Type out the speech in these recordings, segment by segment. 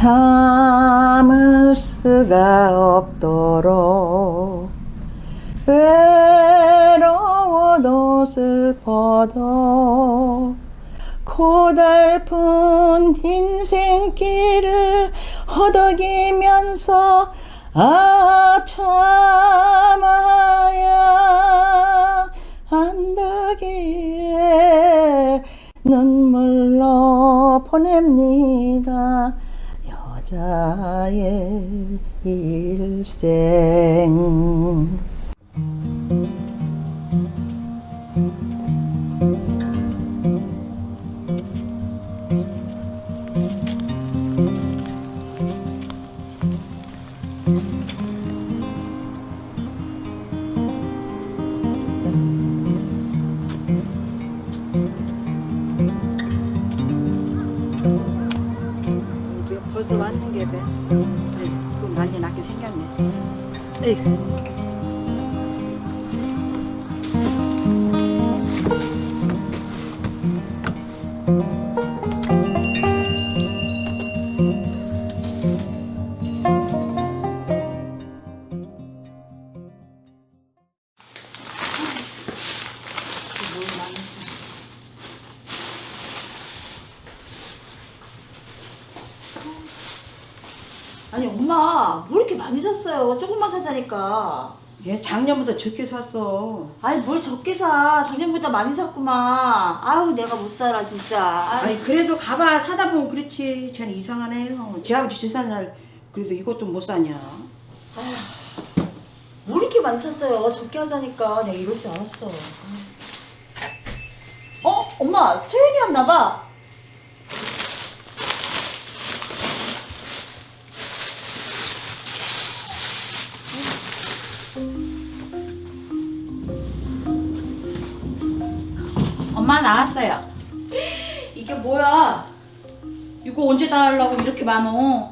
참을 수가 없도록 외로워도 슬퍼도 고달픈 인생길을 허덕이면서 아 참아야 한다기에 눈물로 보냅니다. 여 자의 일생 왔는 게배 또 난리 나게 생겼네. 에이. 아니 엄마 뭐 이렇게 많이 샀어요? 조금만 사자니까. 얘 작년보다 적게 샀어 아니 뭘 적게 사? 작년보다 많이 샀구만. 아유 내가 못 살아 진짜. 아유, 아니 그래도 가봐 사다 보면 그렇지 쟤는 이상하네요 제 아버지 제사날 그래도 이것도 못 사냐 뭘 이렇게 많이 샀어요? 적게 하자니까 내가 이럴 줄 알았어. 어? 엄마 소연이 왔나 봐. 엄마 나왔어요. 이게 뭐야? 이거 언제 다 하려고 이렇게 많어?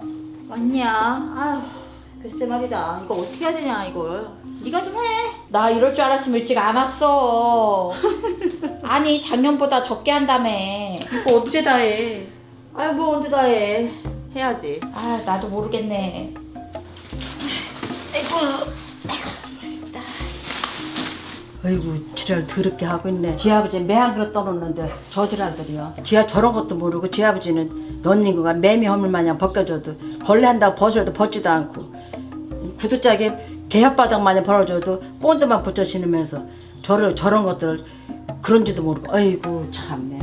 왔냐? 아유 글쎄 말이다. 이거 어떻게 해야 되냐 이걸. 네가 좀 해. 나 이럴 줄 알았으면 일찍 안 왔어. 아니 작년보다 적게 한다며. 이거 언제 다 해? 아유 뭐 언제 다 해. 해야지. 아 나도 모르겠네. 아이고 지랄 더럽게 하고 있네. 지 아버지 매한 그릇 떠놓는데 저 지랄들이요. 지아 저런 것도 모르고 지 아버지는 거가 매미 허물 마냥 벗겨줘도 벌레 한다고 벗어도 벗지도 않고 구두짝에 개혓바닥 마냥 벌어줘도 본드만 붙여 신으면서 저를 저런 것들을 그런지도 모르고. 아이고 참네.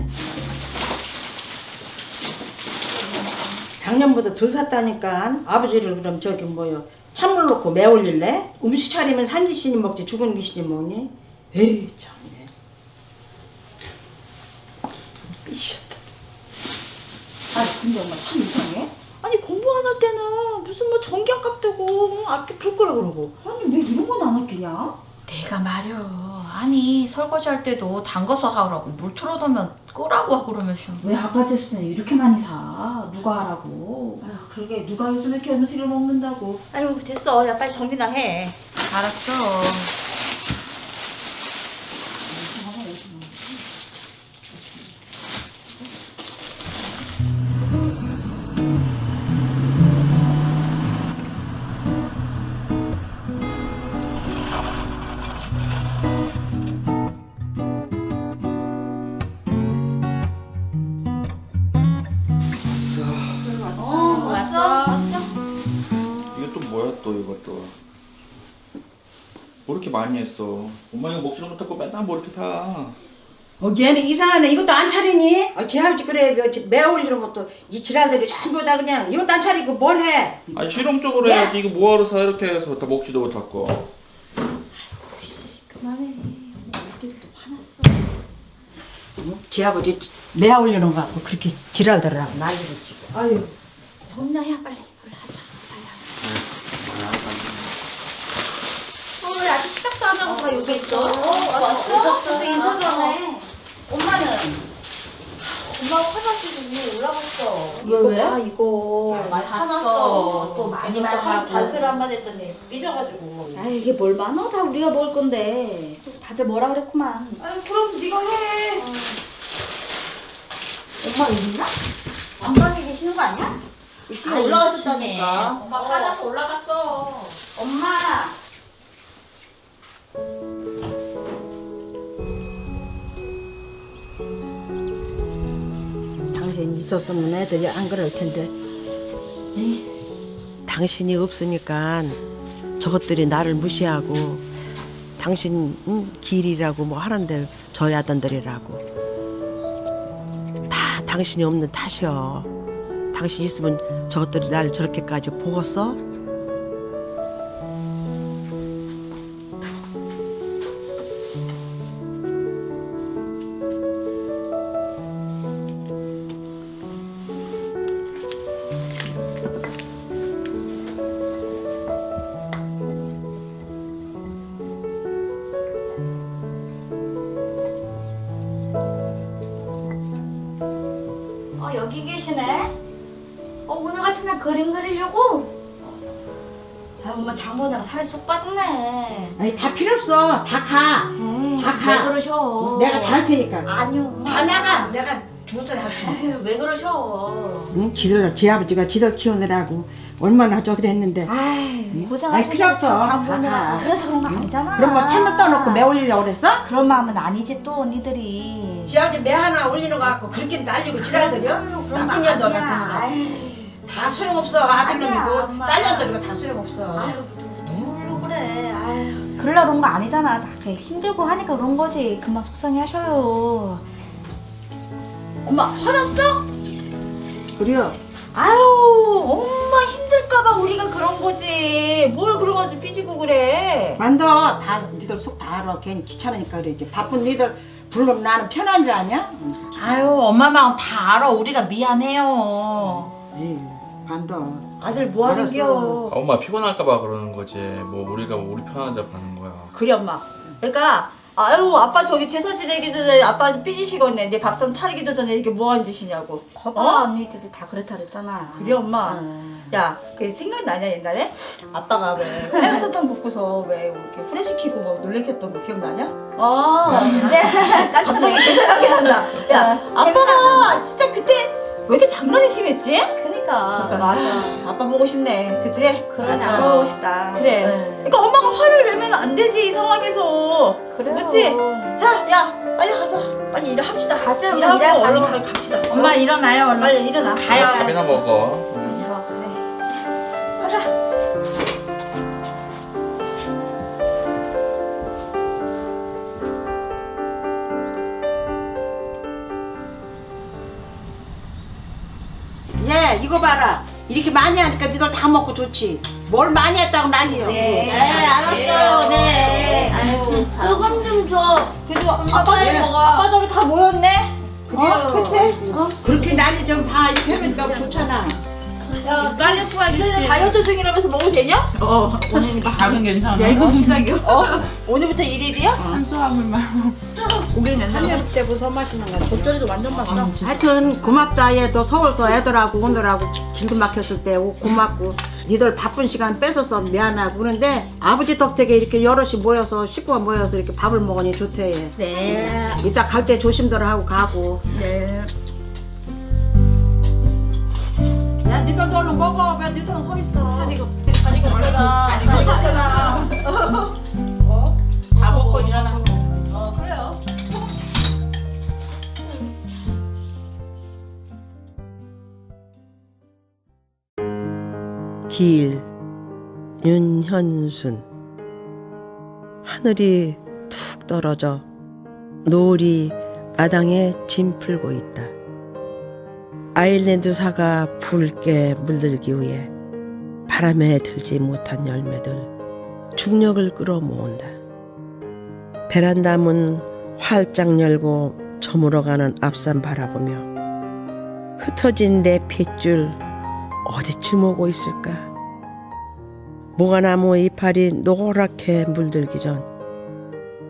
작년보다 덜 샀다니까 아버지를 그럼 저기 뭐요? 찬물 넣고 매 올릴래? 음식 차리면 산지신이 먹지 죽은 귀신이 먹니? 에이 참네 삐졌다 아니 근데 엄마 참 이상해. 아니 공부 안 할 때는 무슨 뭐 전기 아깝다고 응, 불 거라 그러고. 아니 왜 이런 건 안 아끼냐? 내가 말여. 아니 설거지 할 때도 담가서 하라고 물 틀어놓으면 끄라고 하고 그러면서 왜 아빠 제수는 이렇게 많이 사? 누가 하라고? 아유 그러게 누가 요즘 이렇게 음식을 먹는다고. 아유 됐어. 야 빨리 정리나 해. 알았어. 어 많이 했어 엄마 이거 먹지도 못하고 맨날 뭐 이렇게 사 어 얘는 이상하네 이것도 안 차리니? 아, 제 아버지 그래 뭐, 매 올리는 것도 이 지랄들이 전부 다 그냥 이것도 안 차리고 뭘 해? 아니 실용적으로 해야지 이거 뭐하러 사 이렇게 해서 다 먹지도 못하고 그만해. 어떻게 또 화났어? 어? 제 아버지 매 올리는 거 갖고 그렇게 지랄들을 하고 난리를 치고 아유 하자. 빨리 하자. 어, 왜 다 여기 있어? 어, 왔어? 우리 인사 전에. 엄마는? 엄마가 화장실 위에 올라갔어. 이거 왜? 아, 이거 많이. 사놨어. 또 많이 또 말하고. 하루 자수를 한번 했더니 삐져가지고. 아 이게 뭘 많어? 다 우리가 먹을 건데. 또 다들 뭐라 그랬구만. 아유 그럼 네가 해. 엄마 있나? 안방에 계시는 거 아니야? 지금 올라가셨다니까. 엄마 화나서 올라갔어. 엄마. 당신 있었으면 애들이 안 그럴 텐데. 에이, 당신이 없으니까 저것들이 나를 무시하고 당신 응, 길이라고 뭐 하는데 저 야단들이라고 다 당신이 없는 탓이여. 당신 있으면 저것들이 날 저렇게까지 보겠어? 어 살이 쏙 빠졌네. 아니 다 필요 없어. 다 가. 에이, 다 가. 왜 그러셔? 내가 다 할 테니까. 아니요. 다 나가. 내가 주소를 할 테니까. 왜 그러셔? 응? 지들 지 아버지가 지들 키우느라고 얼마나 저기 했는데 아이 응? 고생하셨어. 아이, 필요 없어. 가. 그래서 그런 거 아니잖아. 그런 거 참을 떠놓고 매 올리려고 그랬어? 그런 마음은 아니지 또 언니들이. 지 아버지 매 하나 올리는 거 갖고 그렇게 날리고 지랄들여? 그런 나쁜 거 년들 아니야. 같은 거. 아이, 다 소용없어 아니야, 아들놈이고 엄마. 딸 년들이고 다 소용없어. 아유 그러려 그런 거 아니잖아. 다 그냥 힘들고 하니까 그런 거지. 그만 속상해 하셔요. 엄마 화났어? 그래요 아유 엄마 힘들까봐 우리가 그런 거지. 뭘 그런 거지 삐지고 그래. 만더 다 니들 속 다 알아 괜히 귀찮으니까 그러지 바쁜 니들 불러면 나는 편한 줄 아냐? 응. 아유 엄마 마음 다 알아. 우리가 미안해요. 에이 만더 아들 뭐. 하는 겨? 아, 엄마 피곤할까봐 그러는 거지. 뭐 우리가 뭐 우리 편하자 가는 거야. 그래 엄마. 그러니까 아유 아빠 저기 제사 지내기 전에 아빠 삐지시겠네. 내 밥상 차리기도 전에 이렇게 뭐 하는 짓이냐고. 거봐 언니들이 다 그렇다 그랬잖아. 그래 엄마. 야, 그 생각나냐 옛날에 아빠가 왜 빨간 사탕 먹고서 왜 이렇게 후레시키고 뭐 놀래켰던 거 기억나냐? 어. 근데 갑자기 그 생각이 난다. 야, 아빠가 진짜 그때 왜 이렇게 장난이 심했지? 그 니까. 맞아. 아빠 보고 싶네, 그지? 그러네. 맞아. 아빠 보고 싶다. 그래. 네. 그러니까 엄마가 화를 내면 안 되지 이 상황에서. 그래요. 그치? 자, 야, 빨리 가자. 빨리 일합시다. 가자, 우리 일하고. 얼른 가- 갑시다. 엄마 일어나요 얼른. 빨리 일어나. 가요. 밥이나 먹어. 예 이거 봐라 이렇게 많이 하니까 니들 다 먹고 좋지 뭘 많이 했다고 난리여 네, 알았어요. 네. 아유, 참. 조금 좀 줘. 그래도 아빠 예. 아빠 저기 다 모였네. 그래요 어, 그치? 어? 그렇게 난리 좀 봐 이렇게 하니까 좋잖아 야, 깔려고 너희는 다이어트 중이라면서 먹어도 되냐? 어 오늘 밥은 괜찮아. 야, 이거 시작이요? 어? 오늘부터 1일이야? 탄수화물만. 우리는 맨날 한여름 때부터 마시는 거야 겉절이도 완전 맛있다. 하여튼 고맙다 얘너 서울서 애들하고 오느라고 길도 막혔을 때 오- 고맙고 니들 바쁜 시간 뺏어서 미안하고 그런데 아버지 덕택에 이렇게 여럿이 모여서 식구가 모여서 이렇게 밥을 먹으니 좋대 얘 네. 이따 갈 때 조심들 하고 가고 네. 니들도 얼른 먹어 왜 니들은 서 있어 없어요. 자리가 없잖아. 자리가 없잖아. 어? 다 먹고 일어나. 어, 그래요. 길 윤현순 하늘이 툭 떨어져 노을이 마당에 짐 풀고 있다. 아일랜드 사가 붉게 물들기 위해 바람에 들지 못한 열매들 중력을 끌어모은다. 베란다 문 활짝 열고 저물어가는 앞산 바라보며 흩어진 내 핏줄 어디쯤 오고 있을까? 모가나무 이파리 노랗게 물들기 전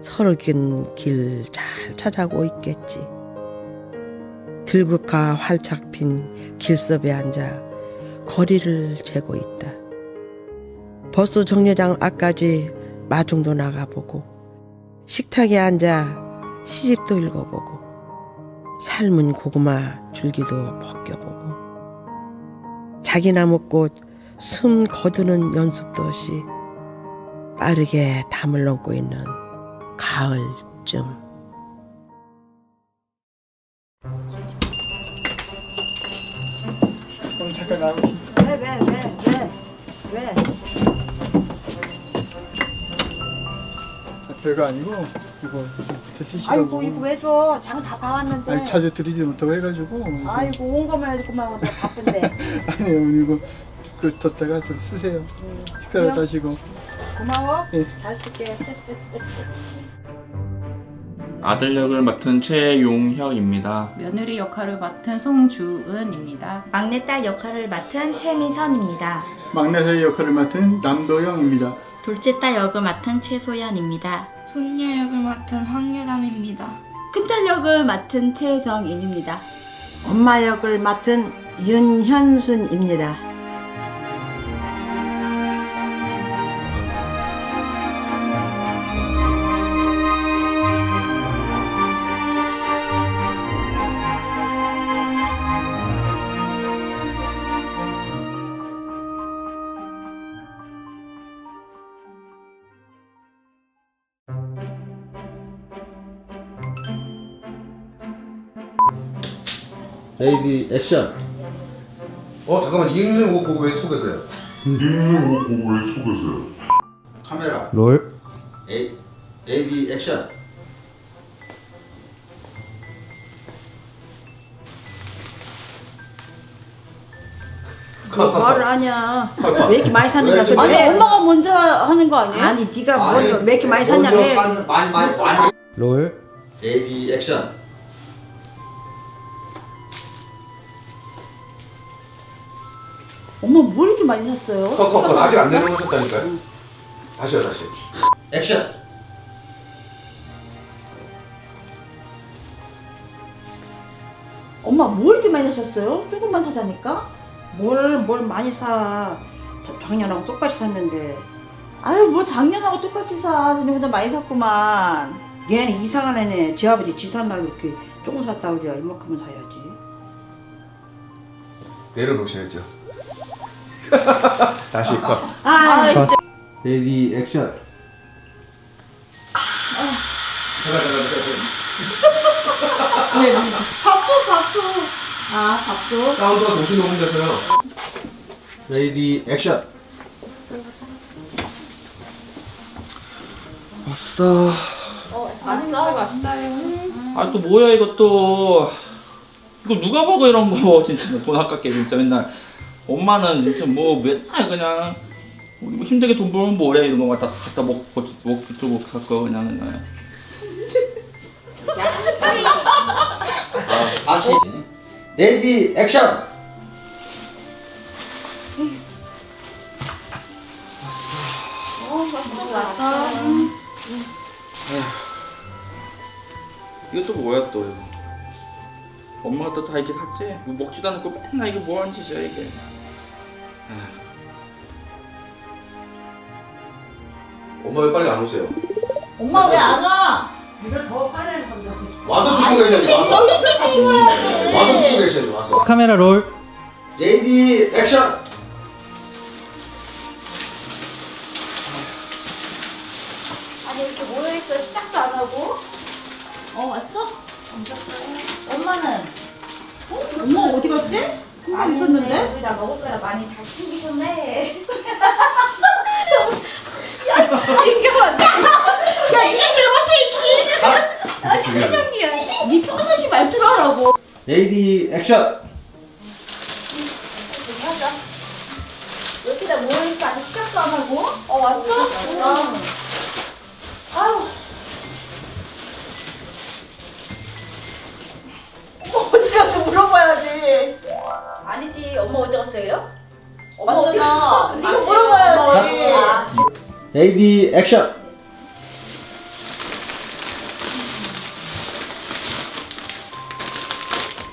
서르긴 길 잘 찾아고 있겠지. 들국화 활짝 핀 길섭에 앉아 거리를 재고 있다. 버스 정류장 앞까지 마중도 나가보고 식탁에 앉아 시집도 읽어보고 삶은 고구마 줄기도 벗겨보고 자기나 먹고 숨 거두는 연습도 없이 빠르게 담을 넘고 있는 가을쯤. 그럼 잠깐 나오시. 왜왜 왜 왜 왜? 별거 아니고 이거 드시라고. 아이고 이거 왜 줘? 장 다 봐왔는데. 아니 자주 드리지 못하고 해가지고. 이거- 아이고 온 것만 해도 그만 내 바쁜데. 아니 어머니 이거 그 뒀다가 좀 쓰세요. 식사를 그래요? 하시고. 고마워. 예. 잘 쓸게. 아들 역을 맡은 최용혁입니다. 며느리 역할을 맡은 송주은입니다. 막내딸 역할을 맡은 최미선입니다. 막내사의 역할을 맡은 남도영입니다. 둘째 딸 역을 맡은 최소연입니다. 손녀 역을 맡은 황유담입니다. 큰딸 역을 맡은 최성인입니다. 엄마 역을 맡은 윤현순입니다. 레이디 액션 어 잠깐만 이름을 못 보고 왜 속였어요? 카메라 롤. 에이, 레이디 액션 말을 하냐? 왜 이렇게 많이 소리 아니 해. 엄마가 먼저 하는 거 아니에요? 아니 네가 먼저 왜 이렇게 많이 샀냐 해. 많이 많이 많이 롤. 액션 엄마 뭘 이렇게 많이 샀어요? 컷 컷 컷 아직 안 내려놓으셨다니까요? 다시요 다시 액션 엄마 뭘 이렇게 많이 사셨어요? 조금만 사자니까? 뭘 뭘 많이 사. 저- 작년하고 똑같이 샀는데 아유 뭐 작년하고 똑같이 사. 작년보다 많이 샀구만. 얘는 이상한 애네. 지 아버지 지 산다고 이렇게 조금 샀다고 그래. 이만큼은 사야지. 내려놓으셔야죠 다시 컷 아, 레이디 액션 잠깐 잠깐 잠깐 박수 박수. 아 박수. 사운드가 동시 녹음돼서요 레이디 액션 왔어. 왔어 왔어요. 아 또 뭐야 이것도. 이거 누가 먹어 이런 거 진짜 돈 아깝게 진짜 맨날. 엄마는 진짜 뭐 맨날 그냥 우리 뭐 힘들게 돈 벌면 뭐래 이런 거 갖다 갖다 먹고 또 갖고 그냥 맨날. 다시 레이디 액션 이거 또 뭐야 또 이거. 엄마가 또 다 이렇게 샀지? 이거 먹지도 않고 맨날 이게 뭐 하는 짓이야 이게. 엄마 왜 빨리 안 오세요? 엄마 왜 안 와? 이걸 더 빨리 건다. 와서 듣고 계셔야지 와서 와서 듣고 계셔야지 와서 카메라 롤. 레이디 액션 아니 이렇게 모여있어 시작도 안 하고? 어 왔어? 엄마는? 어? 엄마 어디 갔지? 있었는데? 우리 나 먹을 거라 많이 잘 챙기셨네 야 이게 맞네 야 이게 제일 못해 이씨 아 착한 네 평상시 말투로 하라고. 레이디 액션! 하자. 왜 이렇게 다 모여있어 아직 시작도 안 하고? 어 왔어? 어. 아유. 엄마 어디 갔어 물어봐야지. 아니지 엄마 어디 갔어요? 엄마 어디 갔어? 네가 물어봐야지 레이디 액션.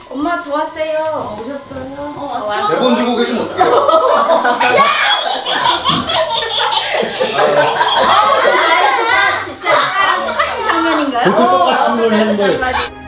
엄마 저 왔어요. 오셨어요? 어 왔어? 대본 들고 계시면 어떡해요? 아 진짜 진짜. 아, 똑같은 장면인가요? 그렇게 똑같은 걸 거예요